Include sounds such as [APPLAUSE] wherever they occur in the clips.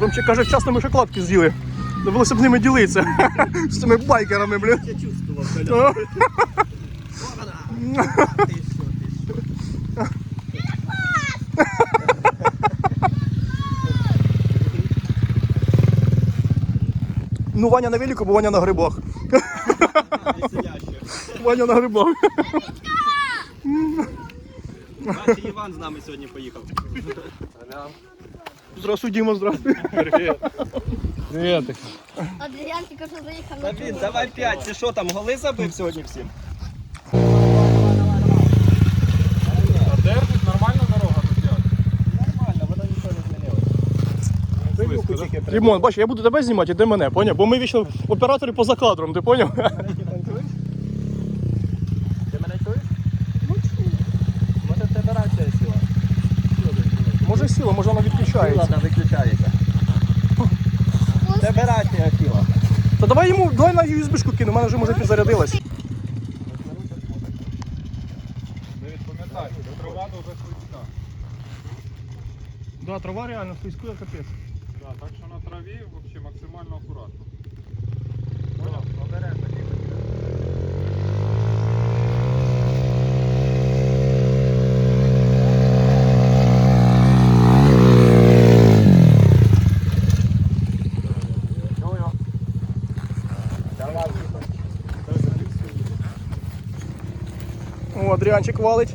Ромчик каже, вчасно ми шоколадки з'їли. Довелося б з ними ділитися. З цими байкерами, блін. Я чувствував? Ну, Ваня на велику, бо Ваня на грибах. Ваня на грибах. Бачиш, Іван з нами сьогодні поїхав. Здравствуй, Діма, здравствуй. Привет. Адріан тільки що заїхав Давід, давай п'ять. Ти що там, голи забив сьогодні всім? Нормальна дорога тут як? Нормально, воно нічого не змінилося. Дімон, бач, я буду тебе знімати, і ти мене, поняв? Бо ми вічно оператори поза кадром, ти поняв? Ти мене чуєш? Ну чую. Може в тебе рація сіла? Може сіла, може вона відключається. Виключається. В виключається. рація сіла. Та давай йому, давай на USB-шку кину, у мене вже може підзарядилась. Не відпам'ятай, трава дуже слизька. Да, трава реально слизькує капець. Да, так що на траві взагалі максимально акуратно. Понял? Обережно. О, Адріанчик валить.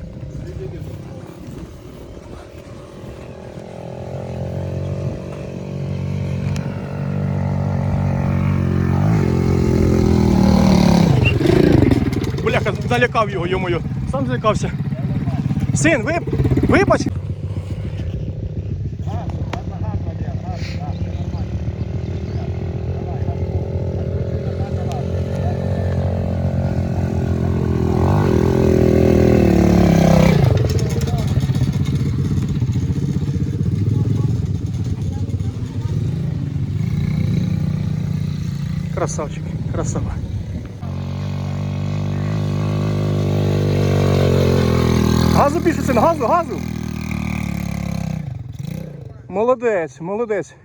Бляха, залякав його, йомою. Сам злякався. Син, ви, вибач. Красавчик, красава. Газу більше, син, газу, газу. Молодець, молодець.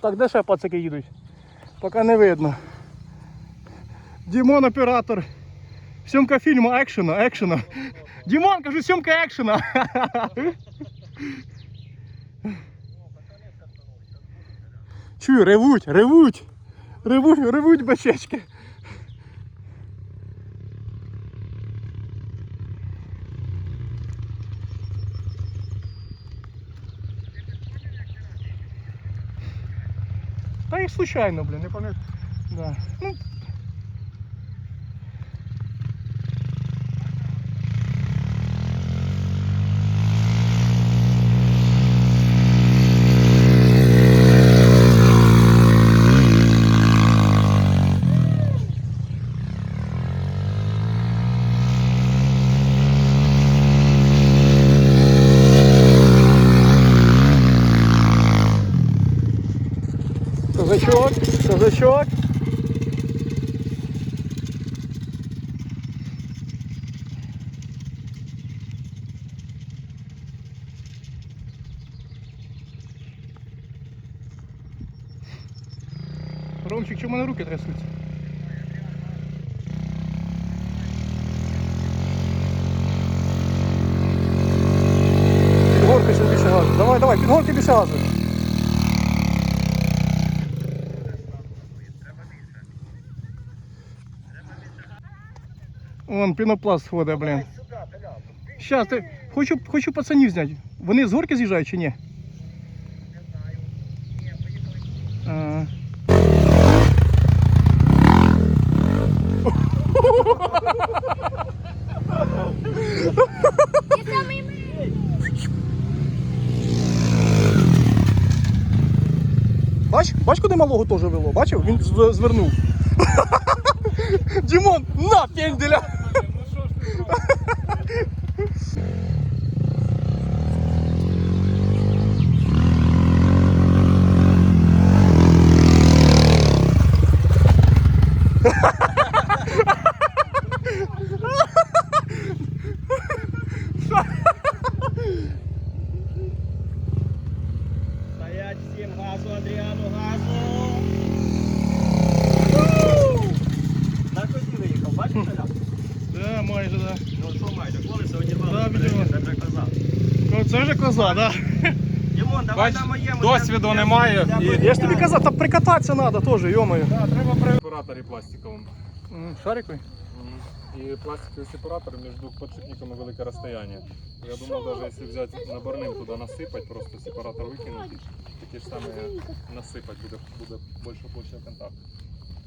Так, де ще пацики їдуть? Поки не видно. Дімон оператор. Сьомка фільму екшена, екшена. Дімон, кажу, сьомка екшена. [LAUGHS] Чую, ревуть, ревуть. Ревуть, ревуть бачечки. Та їх случайно, блін, не пам'ятаю. Да. Ну, Ромчик, чому мене руки трясуться? Під горки ще більше газу. Давай, давай, під горки більше газу. Вон пінопласт ходить, блін. Щас, ти, хочу, хочу пацанів зняти. Вони з горки з'їжджають чи ні? А. Бач, бач, куди малого теж вело? Бачив? Він звернув. [LAUGHS] Дімон, на пенделя! Та [LAUGHS] Всім газу, Адріану, газу. На коні виїхав, бачите? Ля? Да, майже, да. Ну що майже, колесо Да, одірвало, відірвало. це вже казав. Ну, Це вже коза, да. Дімон, давай Бач, на моєму. досвіду я- немає, я і- Я ж тобі казав, там прикататися треба теж, йомою. Да, треба при сепараторі пластиковому. Шариковий? І пластиковий сепаратор між двох подшипниками велике розстояння. Я думав, навіть якщо взяти наборним туди насипати, просто сепаратор викинути, таке ж саме насипати буде, буде більше площа контакту.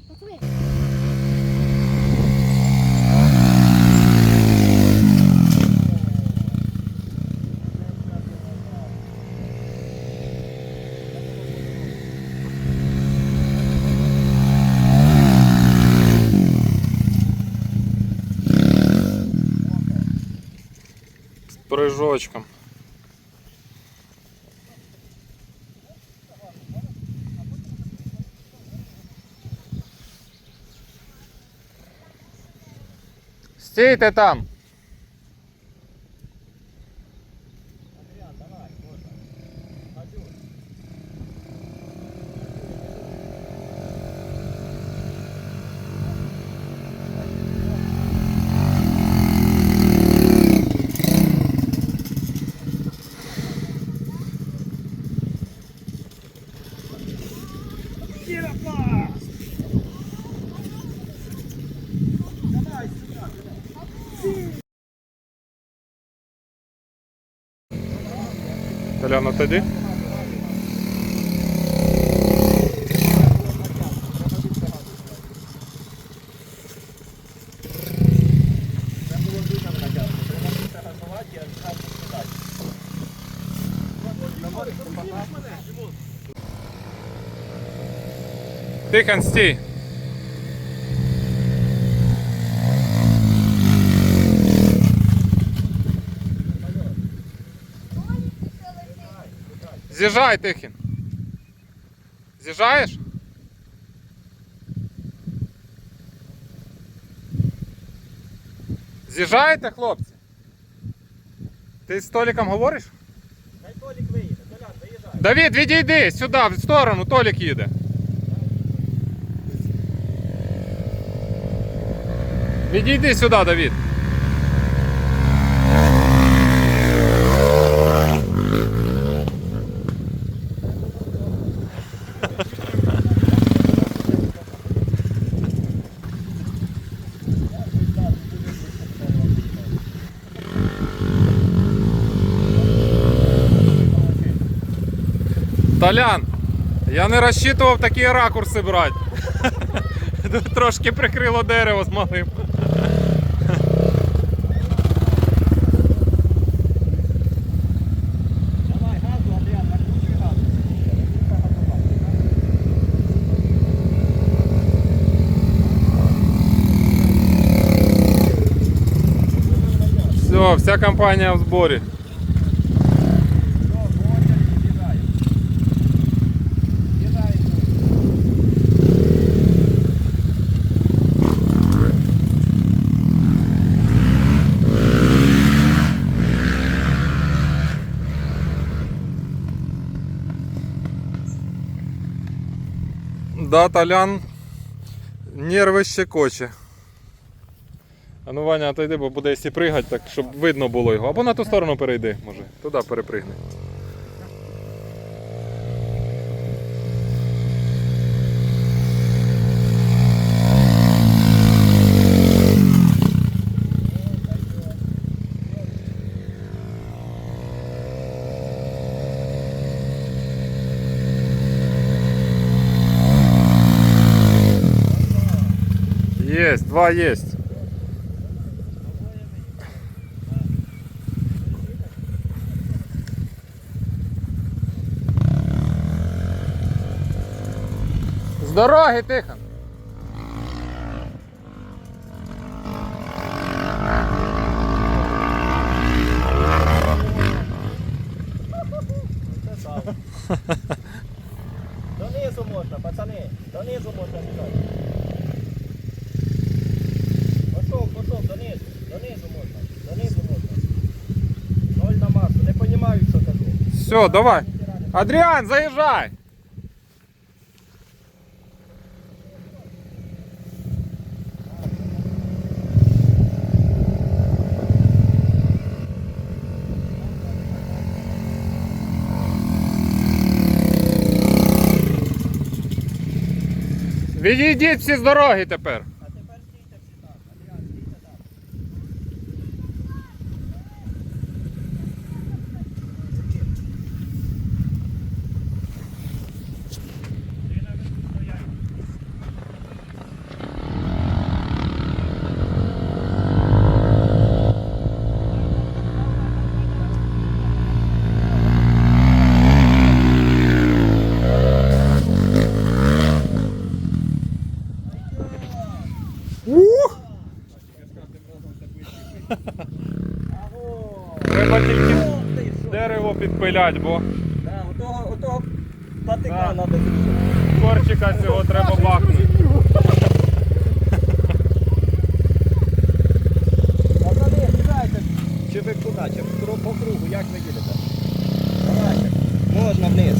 Пацани, З прыжочком. Стійте там! Толяна, тоді. Тихон, стій. З'їжджай, Тихін. З'їжджаєш? З'їжджаєте, хлопці? Ти з Толіком говориш? Хай Толік виїде, Толян, виїжджай. Давід, відійди сюди, в сторону, Толік їде. Відійди сюди, Давід. Толян, я не розчитував такі ракурси брати. [LAUGHS] Трошки прикрило дерево з малим. Все, вся компанія в зборі. Да, Толян, нерви щекоче. А ну Ваня, отойди, бо буде якщо пригати, так щоб видно було його. Або на ту сторону перейди, може. Туди перепригни. Есть, два есть. З дороги, Тихон. Все, давай. Адріан, заїжджай! Відійдіть всі з дороги тепер. Підпилять, бо Да, отого, отого патика Да. треба корчика цього треба бахнути. Пацани, сідайте. Чи ви куди? Чи в кру- по кругу, як ви їдете? Давайте. Можна вниз.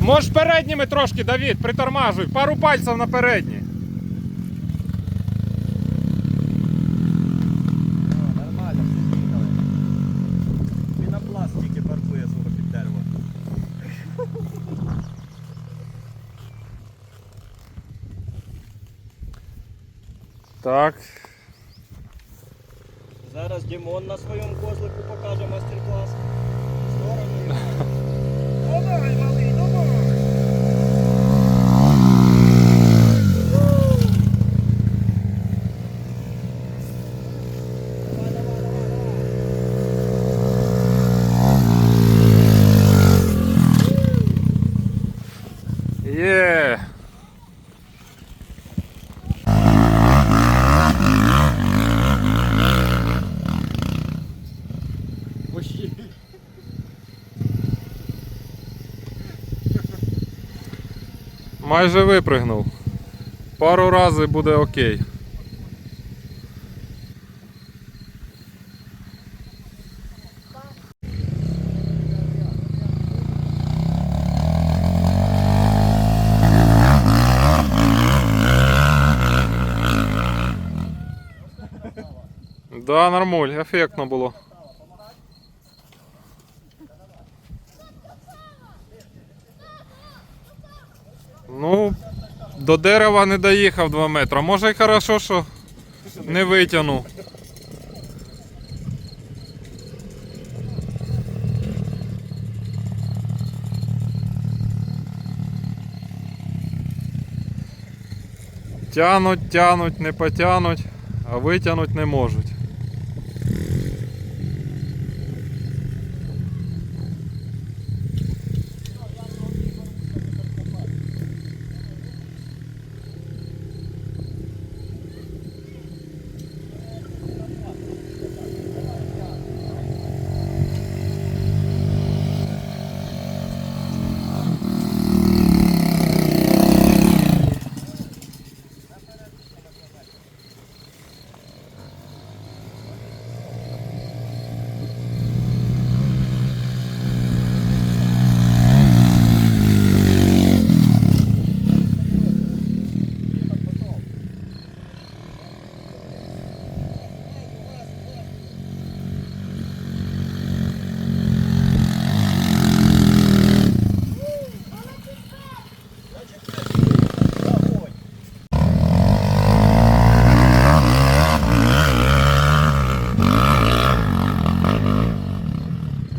Можеш передніми трошки, Давід, притормажуй. Пару пальців на передні. О, нормально, все з'їхали. Пінопласт тільки паркує свого під дерево. Так. Зараз Дімон на своєму козлику покаже майстер-клас. В Давай, [LAUGHS] малий, давай! Давай, давай, давай, давай. Є. Майже випригнув. Пару разів буде окей. Да, нормуль, ефектно було. Ну, до дерева не доїхав 2 метри. Може й хорошо, що не витягнув. Тянуть, тянуть, не потянуть, а витягнуть не можуть.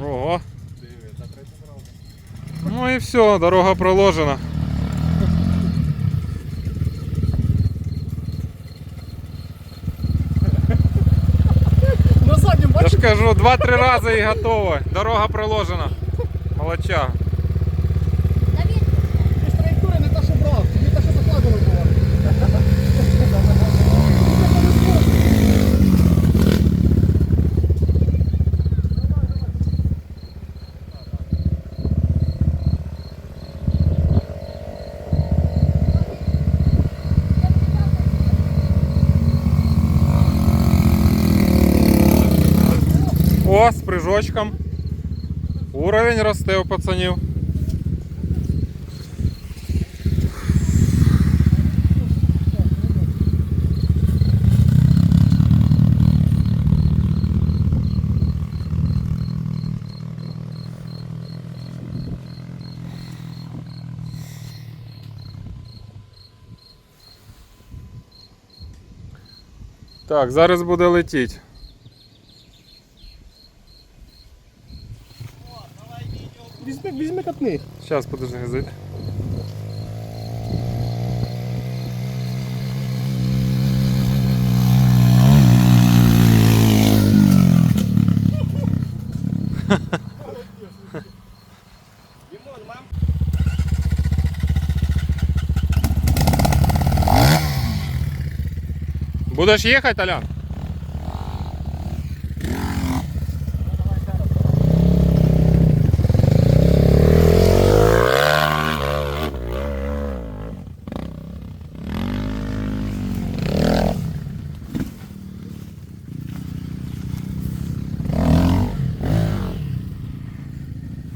Ого. Ну і все, дорога проложена. Я ж кажу, два-три рази і готово. Дорога проложена. Молодча. Ого, з прыжочком. Уровень росте у пацанів. Так, зараз буде летіти. Зараз подожди. за- Дімон, мам. Будеш їхати, Алян?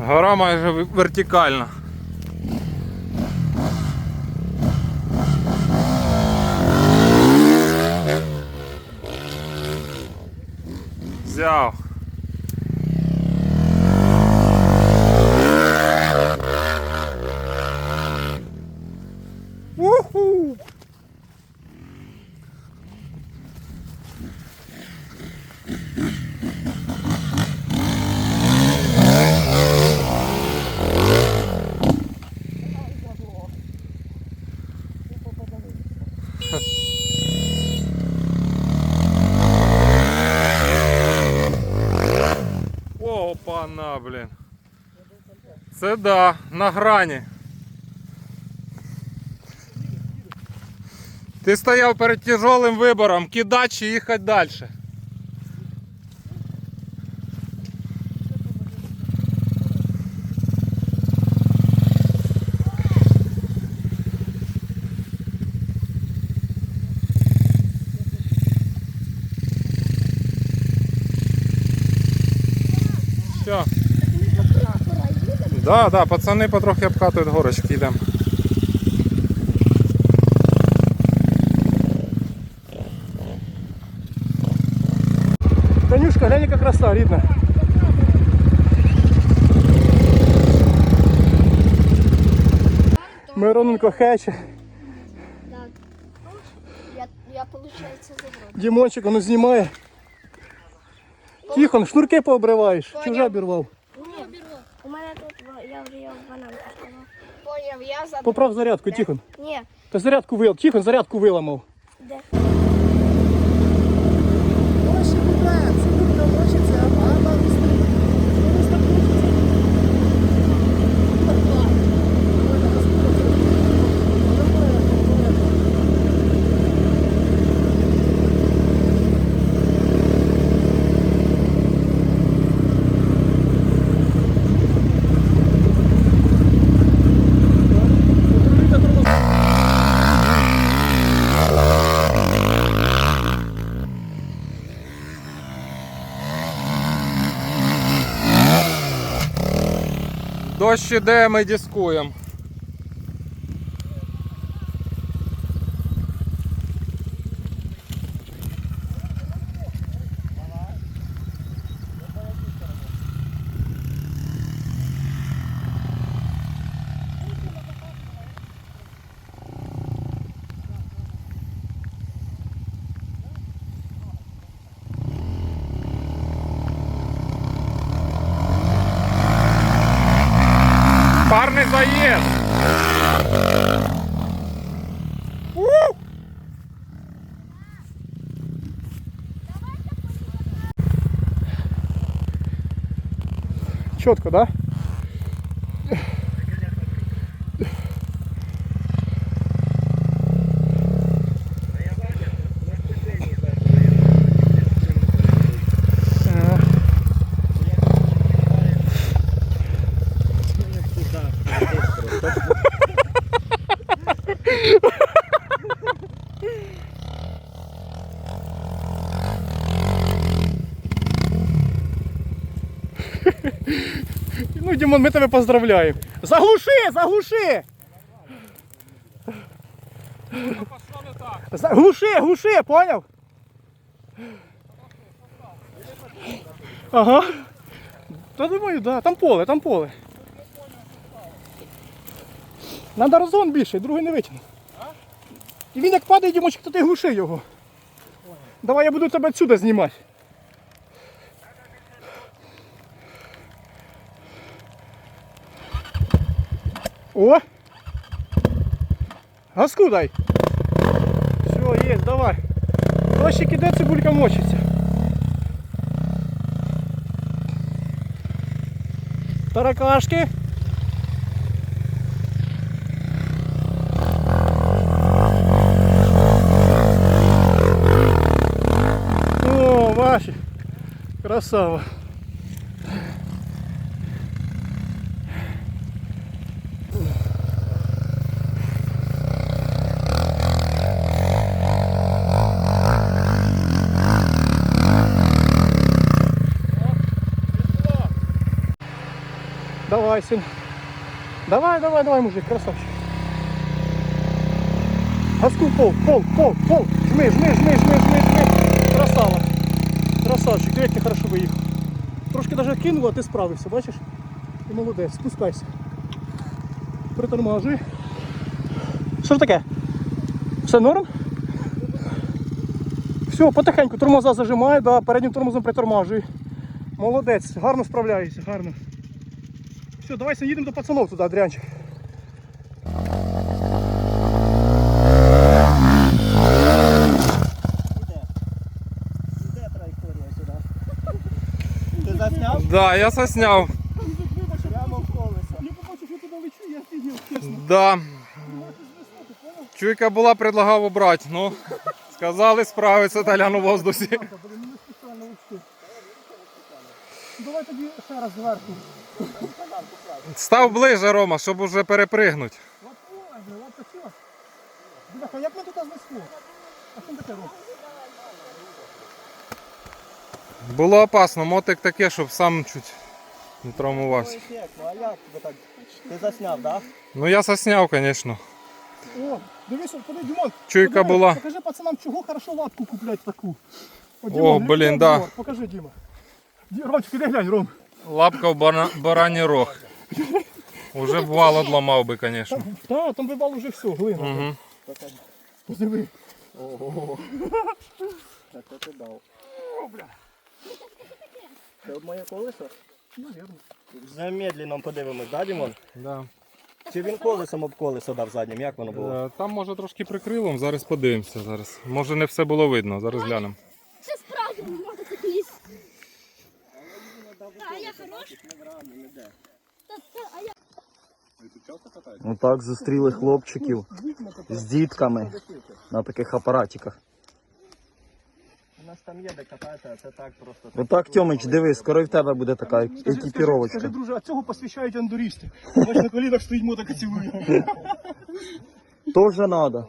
Гора майже ве- вертикальна. Взяв. Це да, на грані. Ти стояв перед тяжелим вибором, кидати чи їхати далі. Да, да, пацани потрохи обкатують горочки, йдемо. Танюшка, глянь, яка краса, рідна. Мироненко хече. Так. Я, я получается, забрал. Дімончик воно знімає. Тихон, шнурки пообриваєш. Поняв. обірвав? У мене тут, я вже його. Поняв, я за Поправ зарядку, Тихон. Ні, Та зарядку вил. Тихон, зарядку виламав. де? Дощ де ми дискуємо. Чітко, да? Ага. Ну, Дімон, ми тебе поздравляємо. Заглуши, заглуши! Заглуши, глуши, понял? Ага. Та думаю, да, там поле, там поле. Надо розгон більше, другий не витягне. І він як падає, Дімочек, то ти глуши його. Давай я буду тебе отсюда знімати. О! Газку дай. Все, есть, давай. Дощик іде, цибулька мочиться. Таракашки. О, ваші. Красава. Давай, сын. Давай, давай, давай, мужик, красавчик. Газку пол, пол, пол, пол. Жми, жми, жми, жми, жми, жми. Красава. Красавчик, диви, як ти хорошо виїхав. Трошки даже кинув, а ти справився, бачиш? Ти молодець, спускайся. Притормажуй. Що ж таке? Все норм? Все, потихеньку, тормоза зажимай, да, переднім тормозом притормажуй. Молодець, гарно справляєшся, гарно. Все, давай їдемо до пацанов туди, Адріанчик. Засняв? Да, я засняв. Прямо в колесо. Я побачив, що туди лечу, я офігел, чесно. Да. Чуйка була, предлагав обрати, ну сказали, справиться Толян у воздусі. Давай тоді ще раз зверху. Став ближе, Рома, щоб уже перепригнути. Бляха, як ми туди знесло? А що таке робить? Було опасно, мотик таке, щоб сам чуть не травмувався. Ну а як ви так? Ти засняв, так? Ну я засняв, звісно. О, дивись, поди, Дімон. Чуйка подивись, була. Покажи пацанам, чого хорошо лапку куплять таку. О, глянь, блін, да. Покажи, Діма. Ді- Ромчик, іди глянь, Ром. Лапка в бара... барані рог. Уже б вал одламав би, звісно. Та, там вибало вже все, глина. Угу. Подиви. Ого. Так це ти дав. Це от моє колесо? Навірно. Замедлено подивимось, да, Дімон? Да. Чи він колесом об колесо дав заднім? Як воно було? Е, Там може трошки прикрилом, зараз подивимося. Зараз. Може не все було видно, зараз глянемо. Це справді мотоцикліст. А я хороший? Та це, а я Отак зустріли хлопчиків з дітками на таких апаратиках. У нас там є де кататися, а це так просто. Ну, Отак, Тьомич, диви, скоро і в тебе буде така Скажи, скажи, друже, а цього посвящають андуристи. Бач, на колінах стоїть мотока цілує. Тоже треба.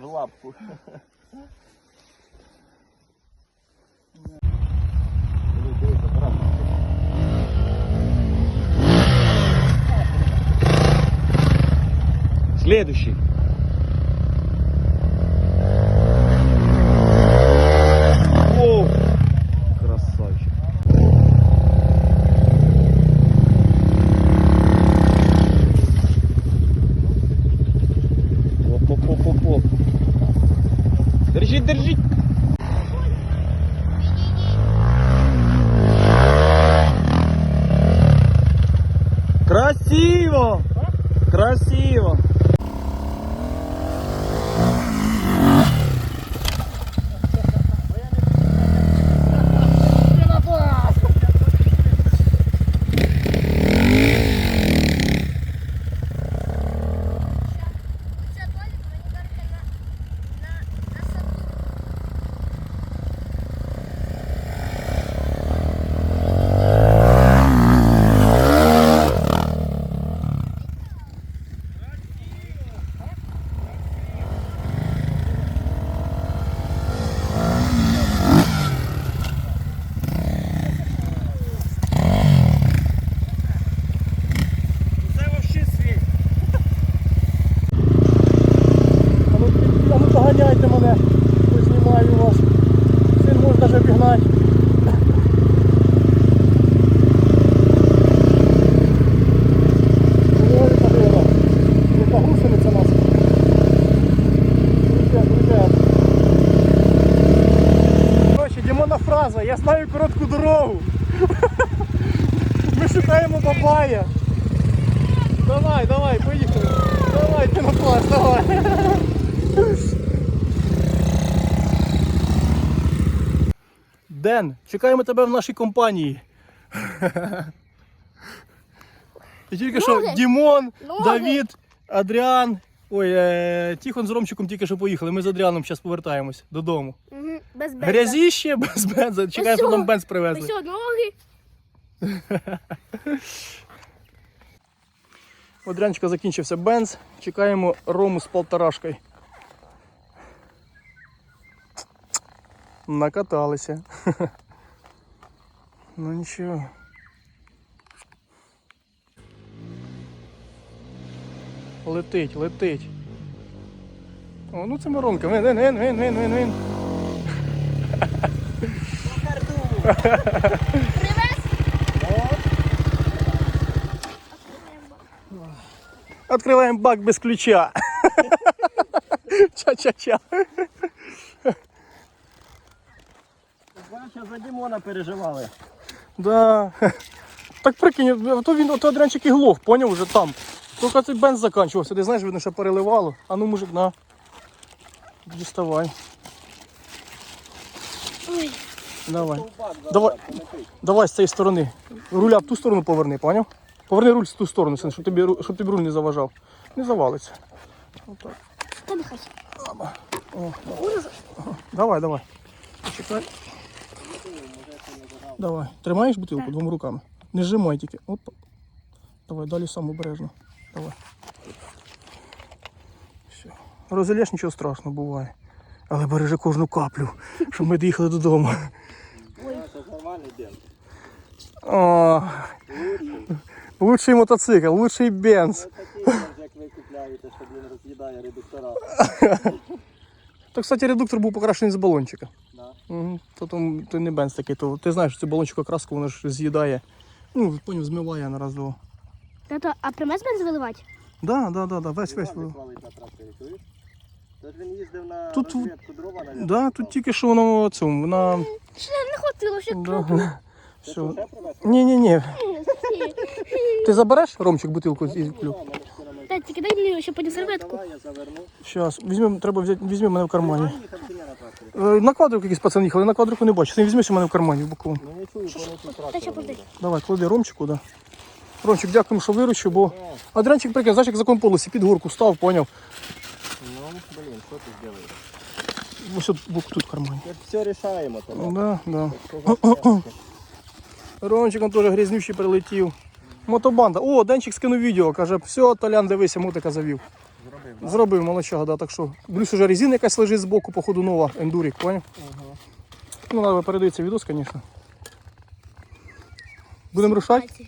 В лапку. Следующий. О, Красавчик. Оп-оп-оп-оп. держіть, держіть. Красиво! Красиво! Чекаємо тебе в нашій компанії. І тільки що Дімон, Давід, Адріан. Ой, е, Тіхон з Ромчиком тільки що поїхали. Ми з Адріаном зараз повертаємось додому. Угу. Без бенза. Грязіще без бенза. Чекаємо, що нам бенз привезли. що, ноги. У [LAUGHS] Адріанчика закінчився бенз. Чекаємо Рому з полторашкою. Накаталися. [LAUGHS] Ну нічого. Летить, летить. О, ну це Миронка. Вин, вин, вин, вин, вин, вин. Привез. Открываем бак без ключа. Ча-ча-ча. Бачиш, за Дімона переживали. Да. [LAUGHS] Так прикинь, а то він, ото Адрянчик і глох, поняв вже там. Тільки цей бенз закінчувався, ти знаєш, видно, що переливало. А ну, мужик, на. Діставай. Ой. Давай. Давай, давай з цієї сторони. Руля в ту сторону поверни, поняв? Поверни руль в ту сторону, син, щоб тобі, щоб тобі руль не заважав. Не завалиться. Отак. Та нехай. О, давай, давай. Почекай. Давай. Тримаєш бутилку двома руками. Не зжимай тільки. Опа. Давай, далі сам обережно. Давай. Все. Розілєш, нічого страшного буває. Але бережи кожну каплю, щоб ми доїхали додому. Це. О, лучший мотоцикл, лучший бенз. Такий бенз, як ви купляєте, щоб він роз'їдає редуктора. То, кстати, редуктор був покрашений з балончика. Угу. То, там, то не бенз такий, то ти знаєш, що цю балончик окраску воно ж з'їдає. Ну, поняв, змиває на раз два. Тато, а примес бенз виливати? Да, да, да, да, весь весь. Тож він їздив на Тут- розвідку дрова. Да, тут тільки що воно цьому, на. Ще не хватило, ще Да. Все. Ні, ні, [LAUGHS] ні. Ти забереш Ромчик бутилку з із клюк? Тільки дай мені ще потім серветку. Давай, я заверну. Щас, візьмемо, треба взяти, візьми мене в кармані. Е, На квадрику якийсь пацан їхали, на квадрику не бачу. Ти візьмись у мене в кармані в боку. Ну я чую, коли тут Та ще трактор. подивись. Давай, клади Ромчику, да. Ромчик, дякуємо, що виручив, бо Адрянчик прикинь, знаєш, як закон полосі під горку став, поняв. Ну, блін, що ти зробиш? Ось бок тут в кармані. Все рішаємо. Да, да. За? Ромчик он теж грязнющий прилетів. Мотобанда. О, Денчик скинув відео, каже, все, Толян, дивися, мотика завів. Зробив, да? Зробив молодчага, да, так що. Плюс уже резина якась лежить збоку, походу нова, ендурік, поняв? Ага. Ну, треба передається відос, звісно. Будемо рушати?